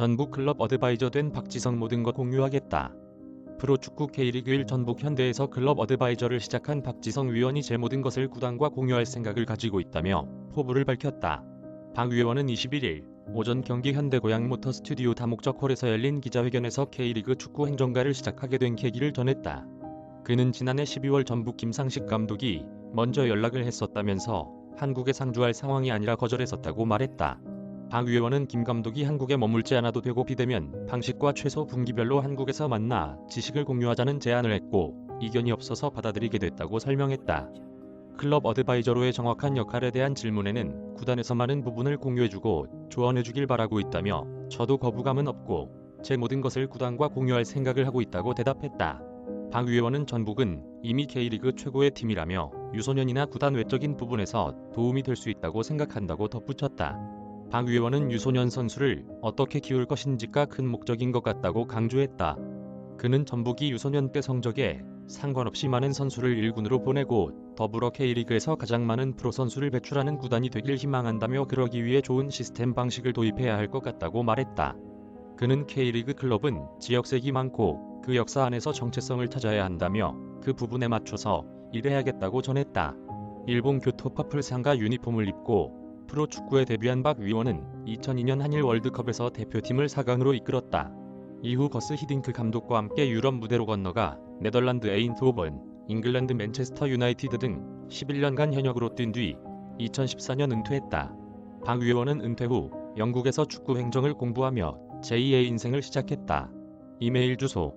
전북 클럽 어드바이저 된 박지성 모든 것 공유하겠다. 프로축구 K리그 1 전북 현대에서 클럽 어드바이저를 시작한 박지성 위원이 제 모든 것을 구단과 공유할 생각을 가지고 있다며 포부를 밝혔다. 박 위원은 21일 오전 경기 현대고양 모터 스튜디오 다목적 홀에서 열린 기자회견에서 K리그 축구 행정가를 시작하게 된 계기를 전했다. 그는 지난해 12월 전북 김상식 감독이 먼저 연락을 했었다면서 한국에 상주할 상황이 아니라 거절했었다고 말했다. 박 의원은 김 감독이 한국에 머물지 않아도 되고 비대면 방식과 최소 분기별로 한국에서 만나 지식을 공유하자는 제안을 했고 이견이 없어서 받아들이게 됐다고 설명했다. 클럽 어드바이저로의 정확한 역할에 대한 질문에는 구단에서 많은 부분을 공유해주고 조언해주길 바라고 있다며 저도 거부감은 없고 제 모든 것을 구단과 공유할 생각을 하고 있다고 대답했다. 박 의원은 전북은 이미 K리그 최고의 팀이라며 유소년이나 구단 외적인 부분에서 도움이 될 수 있다고 생각한다고 덧붙였다. 박 의원은 유소년 선수를 어떻게 키울 것인지가 큰 목적인 것 같다고 강조했다. 그는 전북이 유소년 때 성적에 상관없이 많은 선수를 1군으로 보내고 더불어 K리그에서 가장 많은 프로 선수를 배출하는 구단이 되길 희망한다며 그러기 위해 좋은 시스템 방식을 도입해야 할 것 같다고 말했다. 그는 K리그 클럽은 지역색이 많고 그 역사 안에서 정체성을 찾아야 한다며 그 부분에 맞춰서 일해야겠다고 전했다. 일본 교토 퍼플 상가 유니폼을 입고 프로축구에 데뷔한 박 위원은 2002년 한일 월드컵에서 대표팀을 4강으로 이끌었다. 이후 거스 히딩크 감독과 함께 유럽 무대로 건너가 네덜란드 에인트호번, 잉글랜드 맨체스터 유나이티드 등 11년간 현역으로 뛴 뒤 2014년 은퇴했다. 박 위원은 은퇴 후 영국에서 축구 행정을 공부하며 제2의 인생을 시작했다. 이메일 주소